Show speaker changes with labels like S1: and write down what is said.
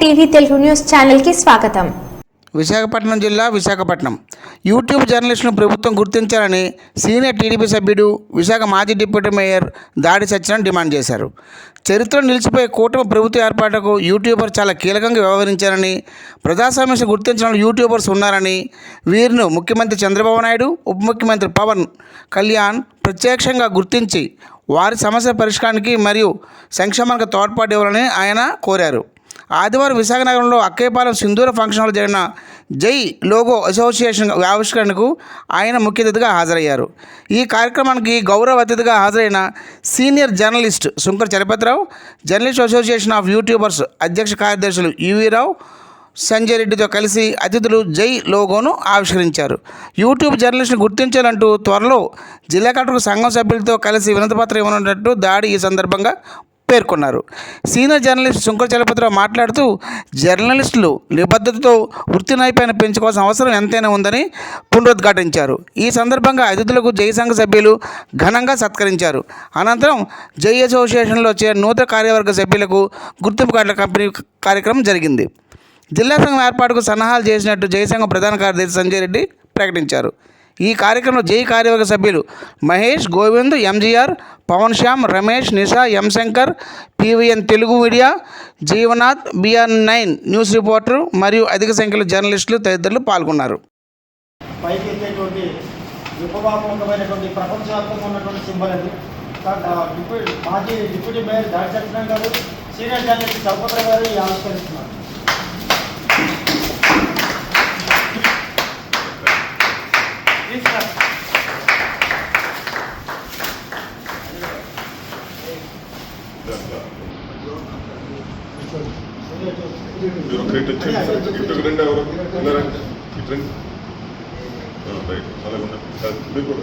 S1: TV Telugu news ఛానల్కి స్వాగతం.
S2: విశాఖపట్నం జిల్లా విశాఖపట్నం. యూట్యూబ్ జర్నలిస్టును ప్రభుత్వం గుర్తించాలని సీనియర్ టీడీపీ సభ్యుడు విశాఖ మాజీ డిప్యూటీ మేయర్ దాడి సత్యనారాయణ డిమాండ్ చేశారు. చరిత్రలో నిలిచిపోయే కూటమి ప్రభుత్వ ఏర్పాటుకు యూట్యూబర్ చాలా కీలకంగా వ్యవహరించారని ప్రజాస్వామ్యం గుర్తించడంలో యూట్యూబర్స్ ఉన్నారని వీరిని ముఖ్యమంత్రి చంద్రబాబు నాయుడు ఉప ముఖ్యమంత్రి పవన్ కళ్యాణ్ ప్రత్యక్షంగా గుర్తించి వారి సమస్య పరిష్కారానికి మరియు సంక్షేమానికి తోడ్పాటు ఇవ్వాలని ఆయన కోరారు. ఆదివారం విశాఖ నగరంలో అక్కయ్యపాలెం సింధూర ఫంక్షన్ హాల్ జరిగిన జై లోగో అసోసియేషన్ ఆవిష్కరణకు ఆయన ముఖ్య అతిథిగా హాజరయ్యారు. ఈ కార్యక్రమానికి గౌరవ అతిథిగా హాజరైన senior journalist Shankar Chalapathirao journalist association of YouTubers అధ్యక్ష కార్యదర్శులు యువీరావు సంజయ్ రెడ్డితో కలిసి అతిథులు జై లోగోను ఆవిష్కరించారు. యూట్యూబ్ జర్నలిస్ట్ను గుర్తించాలంటూ త్వరలో జిల్లా కలెక్టర్ సంఘం సభ్యులతో కలిసి వినతిపత్రం ఇవ్వనున్నట్టు దాడి ఈ సందర్భంగా పేర్కొన్నారు. సీనియర్ జర్నలిస్ట్ శంకర్ చలపతిరావు మాట్లాడుతూ జర్నలిస్టులు నిబద్ధతతో వృత్తి నైపుణ్యం పెంచుకోవాల్సిన అవసరం ఎంతైనా ఉందని పునరుద్ఘాటించారు. ఈ సందర్భంగా అతిథులకు జై సంఘ సభ్యులు ఘనంగా సత్కరించారు. అనంతరం జై అసోసియేషన్లో చేరిన నూతన కార్యవర్గ సభ్యులకు గుర్తింపు కార్డుల కంపెనీ కార్యక్రమం జరిగింది. జిల్లా సంఘం ఏర్పాటుకు సన్నాహాలు చేసినట్టు జయసంఘం ప్రధాన కార్యదర్శి సంజయ్ రెడ్డి ప్రకటించారు. ఈ కార్యక్రమంలో జై కార్యవర్గ సభ్యులు Mahesh Govind MGR Pavan Shyam Ramesh Nisha M Shankar PVN Telugu media Jeevanath BR nine news reporter మరియు అధిక సంఖ్యలో జర్నలిస్టులు తదితరులు పాల్గొన్నారు.
S3: పైకి విప్లవాత్మకమైనటువంటి ప్రపంచవ్యాప్తంగా ఉన్నటువంటి సింబల్ అది. మాజీ డిప్యూటీ మేయర్ దాడి సత్యనారాయణ గారు సీనియర్ జర్నలిస్ట్ చౌపత్ర గారు ఈ ఆవిష్కరిస్తున్నారు.
S4: మీరు ఒక ఇటు రండి ఎవరు ఇలా ఇటు రండి రైట్ అలాగే ఉండండి మీరు కూడా